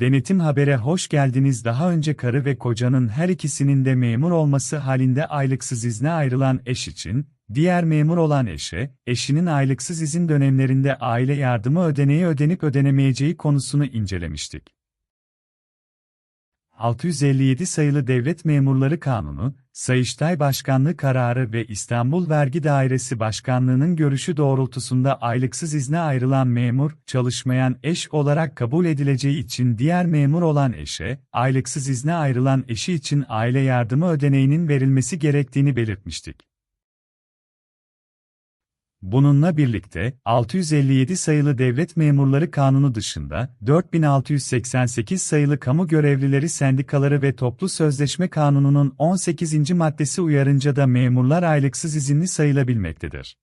Denetim Haber'e hoş geldiniz. Daha önce karı ve kocanın her ikisinin de memur olması halinde aylıksız izne ayrılan eş için, diğer memur olan eşe, eşinin aylıksız izin dönemlerinde aile yardımı ödeneği ödenip ödenemeyeceği konusunu incelemiştik. 657 sayılı Devlet Memurları Kanunu, Sayıştay Başkanlığı kararı ve İstanbul Vergi Dairesi Başkanlığı'nın görüşü doğrultusunda aylıksız izne ayrılan memur, çalışmayan eş olarak kabul edileceği için diğer memur olan eşe, aylıksız izne ayrılan eşi için aile yardımı ödeneğinin verilmesi gerektiğini belirtmiştik. Bununla birlikte, 657 sayılı Devlet Memurları Kanunu dışında, 4688 sayılı Kamu Görevlileri Sendikaları ve Toplu Sözleşme Kanunu'nun 18. maddesi uyarınca da memurlar aylıksız izinli sayılabilmektedir.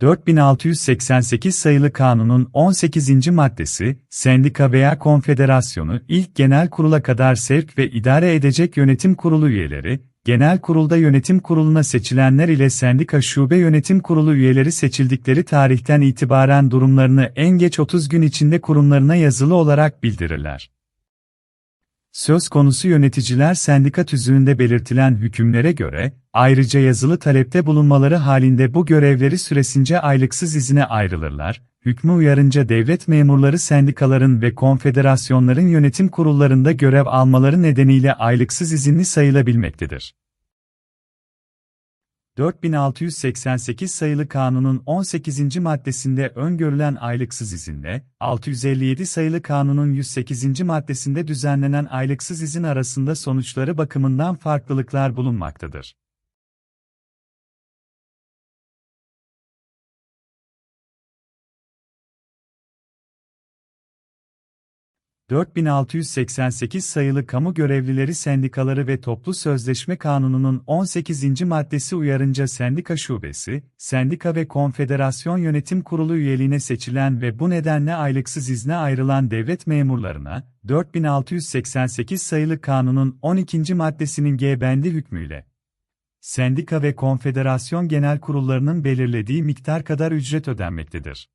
4688 sayılı kanunun 18. maddesi, sendika veya konfederasyonu ilk genel kurula kadar sevk ve idare edecek yönetim kurulu üyeleri, genel kurulda yönetim kuruluna seçilenler ile sendika şube yönetim kurulu üyeleri seçildikleri tarihten itibaren durumlarını en geç 30 gün içinde kurumlarına yazılı olarak bildirirler. Söz konusu yöneticiler sendika tüzüğünde belirtilen hükümlere göre, ayrıca yazılı talepte bulunmaları halinde bu görevleri süresince aylıksız izine ayrılırlar, hükmü uyarınca devlet memurları sendikaların ve konfederasyonların yönetim kurullarında görev almaları nedeniyle aylıksız izinli sayılabilmektedir. 4688 sayılı kanunun 18. maddesinde öngörülen aylıksız izinle, 657 sayılı kanunun 108. maddesinde düzenlenen aylıksız izin arasında sonuçları bakımından farklılıklar bulunmaktadır. ...4688 sayılı Kamu Görevlileri Sendikaları ve Toplu Sözleşme Kanunu'nun 18. maddesi uyarınca sendika şubesi, sendika ve konfederasyon yönetim kurulu üyeliğine seçilen ve bu nedenle aylıksız izne ayrılan devlet memurlarına, 4688 sayılı kanunun 12. maddesinin G bendi hükmüyle, sendika ve konfederasyon genel kurullarının belirlediği miktar kadar ücret ödenmektedir.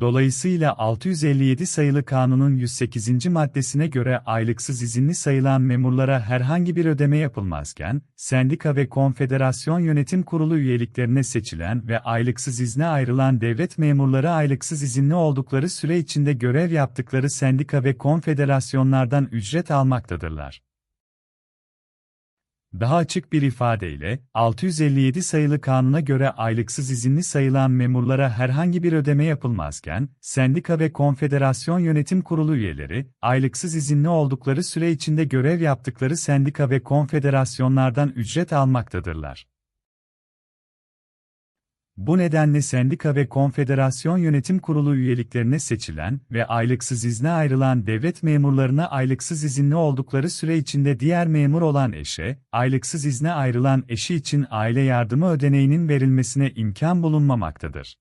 Dolayısıyla 657 sayılı kanunun 108. maddesine göre aylıksız izinli sayılan memurlara herhangi bir ödeme yapılmazken, sendika ve konfederasyon yönetim kurulu üyeliklerine seçilen ve aylıksız izne ayrılan devlet memurları aylıksız izinli oldukları süre içinde görev yaptıkları sendika ve konfederasyonlardan ücret almaktadırlar. Daha açık bir ifadeyle, 657 sayılı kanuna göre aylıksız izinli sayılan memurlara herhangi bir ödeme yapılmazken, sendika ve konfederasyon yönetim kurulu üyeleri, aylıksız izinli oldukları süre içinde görev yaptıkları sendika ve konfederasyonlardan ücret almaktadırlar. Bu nedenle sendika ve konfederasyon yönetim kurulu üyeliklerine seçilen ve aylıksız izne ayrılan devlet memurlarına aylıksız izinli oldukları süre içinde diğer memur olan eşe, aylıksız izne ayrılan eşi için aile yardımı ödeneğinin verilmesine imkan bulunmamaktadır.